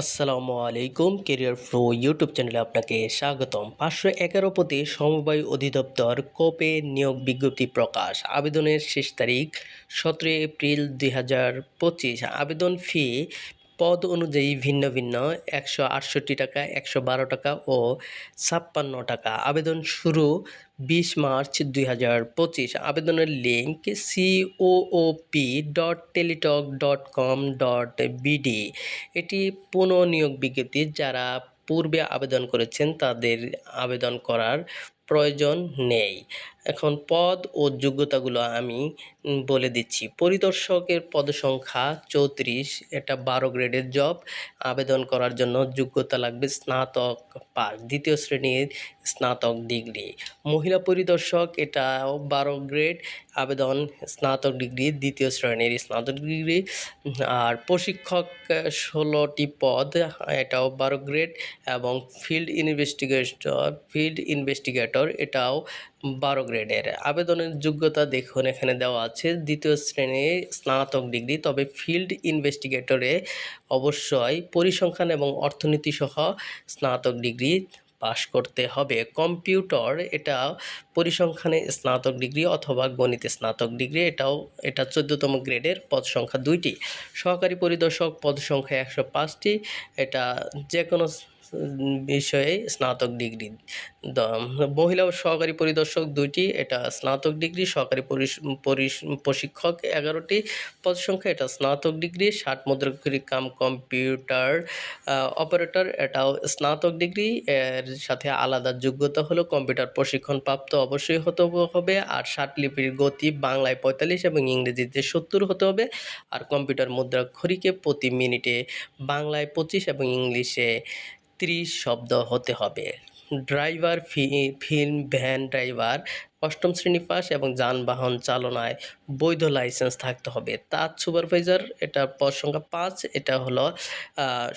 আসসালামু আলাইকুম career flow YouTube চ্যানেলে আপনাকে স্বাগতম। পাঁচশো এগারো পদে সমবায় অধিদপ্তর কোপে নিয়োগ বিজ্ঞপ্তি প্রকাশ। আবেদনের শেষ তারিখ সতেরো এপ্রিল দুই হাজার পঁচিশ। আবেদন ফি পদ অনুযায়ী ভিন্ন ভিন্ন, একশো আটষট্টি টাকা, একশো বারো টাকা ও ছাপ্পান্ন টাকা। আবেদন শুরু বিশ মার্চ দুই হাজার পঁচিশ। আবেদনের link C O O P dot Teletalk dot com dot BD এটি পুনঃনিয়োগ বিজ্ঞপ্তি। যারা পূর্বে আবেদন করেছেন তাদের আবেদন করার প্রয়োজন নেই। এখন পদ ও যোগ্যতাগুলো আমি বলে দিচ্ছি। পরিদর্শকের পদ সংখ্যা চৌত্রিশ, এটা বারো গ্রেডের জব। আবেদন করার জন্য যোগ্যতা লাগবে স্নাতক পাস, দ্বিতীয় শ্রেণির স্নাতক ডিগ্রি। মহিলা পরিদর্শক, এটাও বারো গ্রেড। আবেদন, স্নাতক ডিগ্রি, দ্বিতীয় শ্রেণির স্নাতক ডিগ্রি। আর প্রশিক্ষক, ষোলোটি পদ, এটাও বারো গ্রেড। এবং ফিল্ড ইনভেস্টিগেটর ফিল্ড ইনভেস্টিগেটর, এটাও বারো গ্রেডের আবেদনের যোগ্যতা দেখুন, এখানে দেওয়া আছে। দ্বিতীয় শ্রেণির স্নাতক ডিগ্রি, তবে ফিল্ড ইনভেস্টিগেটরে অবশ্যই পরিসংখ্যান এবং অর্থনীতি সহ স্নাতক ডিগ্রি পাশ করতে হবে। কম্পিউটার, এটা পরিসংখ্যানে স্নাতক ডিগ্রি অথবা গণিতে স্নাতক ডিগ্রি, এটাও, এটা চোদ্দতম গ্রেডের পদ সংখ্যা দুইটি। সহকারী পরিদর্শক পদ সংখ্যা একশো পাঁচটি, এটা যে কোনো বিষয়ে স্নাতক ডিগ্রি। মহিলা ও সহকারী পরিদর্শক দুইটি, এটা স্নাতক ডিগ্রি, সহকারী প্রশিক্ষক এগারোটি। পদ সংখ্যা, এটা স্নাতক ডিগ্রি, ষাট মুদ্রাক্ষরিক কাম কম্পিউটার অপারেটর, এটাও স্নাতক ডিগ্রি। এর সাথে আলাদা যোগ্যতা হলো কম্পিউটার প্রশিক্ষণ প্রাপ্ত অবশ্যই হতে হবে, আর ষাট লিপির গতি বাংলায় পঁয়তাল্লিশ এবং ইংরেজিতে সত্তর হতে হবে, আর কম্পিউটার মুদ্রাক্ষরিকে প্রতি মিনিটে বাংলায় পঁচিশ এবং ইংলিশে ত্রিশ শব্দ হতে হবে। Driver fee, film van driver, অষ্টম শ্রেণি পাস এবং যানবাহন চালনায় বৈধ লাইসেন্স থাকতে হবে। তার সুপারভাইজার, এটা পদ সংখ্যা পাঁচ, এটা হলো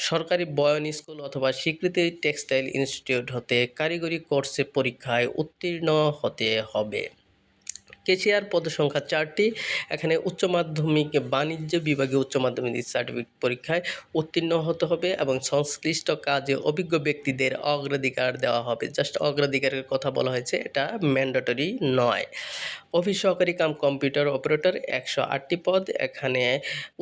সরকারি বয়ন স্কুল অথবা স্বীকৃতি টেক্সটাইল ইনস্টিটিউট হতে কারিগরি কোর্সে পরীক্ষায় উত্তীর্ণ হতে হবে। কেশিয়ার পদসংখ্যা চারটি, এখানে উচ্চ মাধ্যমিক বাণিজ্য বিভাগে উচ্চ মাধ্যমিক সার্টিফিকেট পরীক্ষায় উত্তীর্ণ হতে হবে এবং সংশ্লিষ্ট কাজে অভিজ্ঞ ব্যক্তিদের অগ্রাধিকার দেওয়া হবে। জাস্ট অগ্রাধিকারের কথা বলা হয়েছে, এটা ম্যান্ডেটরি নয়। অফিস সহকারী কাম কম্পিউটার অপারেটর একশো আটটি পদ। এখানে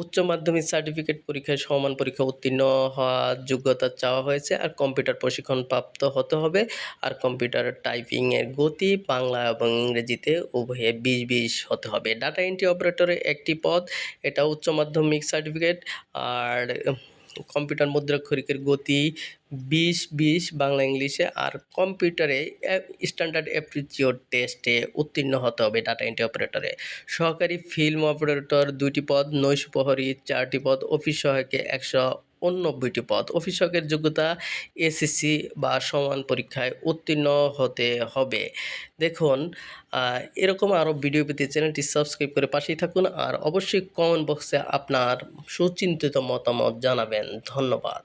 উচ্চ মাধ্যমিক সার্টিফিকেট পরীক্ষায় সমান পরীক্ষা উত্তীর্ণ হওয়ার যোগ্যতা চাওয়া হয়েছে আর কম্পিউটার প্রশিক্ষণ প্রাপ্ত হতে হবে। আর কম্পিউটার টাইপিংয়ের গতি বাংলা এবং ইংরেজিতে উভয়ে বিশ বিশ হতে হবে। ডাটা এন্ট্রি অপারেটরে একটি পদ, এটা উচ্চ মাধ্যমিক সার্টিফিকেট। আর কম্পিউটার মুদ্রাক্ষরিকের গতি বিশ বিশ বাংলা ইংলিশে আর কম্পিউটারে স্ট্যান্ডার্ড অ্যাপ্টিচিউড টেস্টে উত্তীর্ণ হতে হবে ডাটা এন্ট্রি অপারেটরে। সহকারী ফিল্ম অপারেটর দুইটি পদ, নৈশ প্রহরী চারটি পদ, অফিস সহায়কে একশো উননব্বইটি পদ। অফিসকের যোগ্যতা এসএসসি বা সমান পরীক্ষায় উত্তীর্ণ হতে হবে। দেখুন এরকম আরও ভিডিও পেতে চ্যানেলটি সাবস্ক্রাইব করে পাশেই থাকুন আর অবশ্যই কমেন্ট বক্সে আপনার সুচিন্তিত মতামত জানাবেন। ধন্যবাদ।